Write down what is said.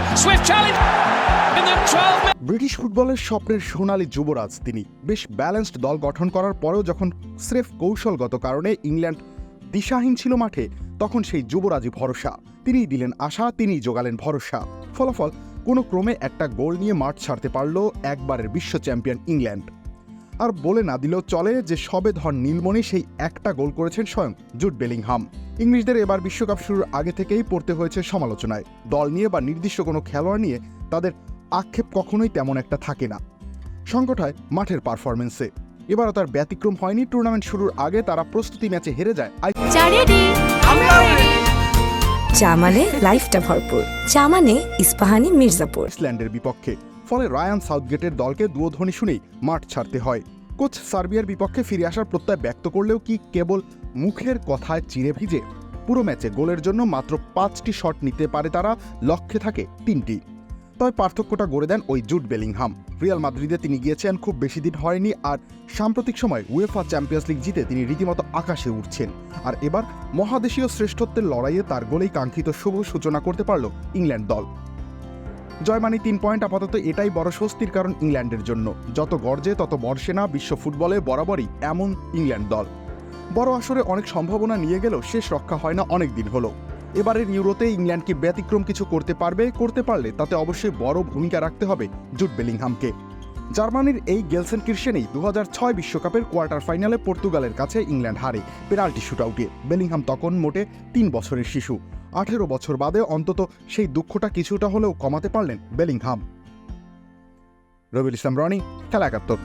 Swift challenge in the 12 minutes. British ফুটবলের স্বপ্নের সোনালী যুবরাজ তিনি। বেশ ব্যালেন্সড দল গঠন করার পরেও যখন স্রেফ কৌশলগত কারণে ইংল্যান্ড দিশাহীন ছিল মাঠে, তখন সেই যুবরাজই ভরসা। তিনিই দিলেন আশা, তিনিই জোগালেন ভরসা। ফলাফল, কোনো ক্রমে একটা গোল নিয়ে মাঠ ছাড়তে পারল একবারের বিশ্ব চ্যাম্পিয়ন ইংল্যান্ড। আর বলে না দিলেও চলে যে সবে ধর নীলমণি সেই একটা গোল করেছেন স্বয়ং জুট বেলিংহাম। ইংলিশদের এবার বিশ্বকাপ শুরুর আগে থেকেই পড়তে হয়েছে সমালোচনায়। দল নিয়ে বা নির্দিষ্ট কোনো খেলোয়াড় নিয়ে তাদের আক্ষেপ কখনোই তেমন একটা থাকে না। সংকট হয় মাঠের পারফরমেন্সে এবারও তার ব্যতিক্রম হয়নি টুর্নামেন্ট শুরুর আগে তারা প্রস্তুতি ম্যাচে হেরে যায় আই চা রেডি! মানে লাইফটা ভরপুর। চা মানে ইস্পাহানি মির্জাপুর। আইসল্যান্ডের বিপক্ষে। ফলে রায়ান সাউথগেটের দলকে দুয়োধ্বনি শুনেই মাঠ ছাড়তে হয়। কোচ সার্বিয়ার বিপক্ষে ফিরে আসার প্রত্যয় ব্যক্ত করলেও কি কেবল মুখের কথায় চিড়ে ভিজে? পুরো ম্যাচে গোলের জন্য মাত্র পাঁচটি শট নিতে পারে তারা, লক্ষ্যে থাকে তিনটি। তবে পার্থক্যটা গড়ে দেন ওই জুট বেলিংহাম। রিয়াল মাদ্রিদে তিনি গিয়েছেন, খুব বেশি দিন হয়নি আর সাম্প্রতিক সময় উয়েফা চ্যাম্পিয়ন্স লিগ জিতে তিনি রীতিমতো আকাশে উঠছেন আর এবার মহাদেশীয় শ্রেষ্ঠত্বের লড়াইয়ে তার গোলেই কাঙ্ক্ষিত শুভ সূচনা করতে পারল ইংল্যান্ড দল। জয়মানি তিন পয়েন্ট আপাতত এটাই বড় স্বস্তির কারণ ইংল্যান্ডের জন্য। যত গর্জে তত বর্ষে না বিশ্ব ফুটবলে বরাবরই এমন ইংল্যান্ড দল। বড় আসরে অনেক সম্ভাবনা নিয়ে গেলেও শেষ রক্ষা হয় না অনেক দিন হলো। এবারের ইউরোতে ইংল্যান্ড কি ব্যতিক্রম কিছু করতে পারবে? করতে পারলে তাতে অবশ্যই বড় ভূমিকা রাখতে হবে জুট বেলিংহামকে। জার্মানির এই গেলসেন কির্সেনেই দু ছয় বিশ্বকাপের কোয়ার্টার ফাইনালে পর্তুগালের কাছে ইংল্যান্ড হারে পেনাল্টি শুট আউটে বেলিংহাম তখন মোটে তিন বছরের শিশু। আঠেরো বছর বাদে অন্তত সেই দুঃখটা কিছুটা হলেও কমাতে পারলেন বেলিংহাম। রবিল ইসলাম, রনি, খেলা একাত্তর।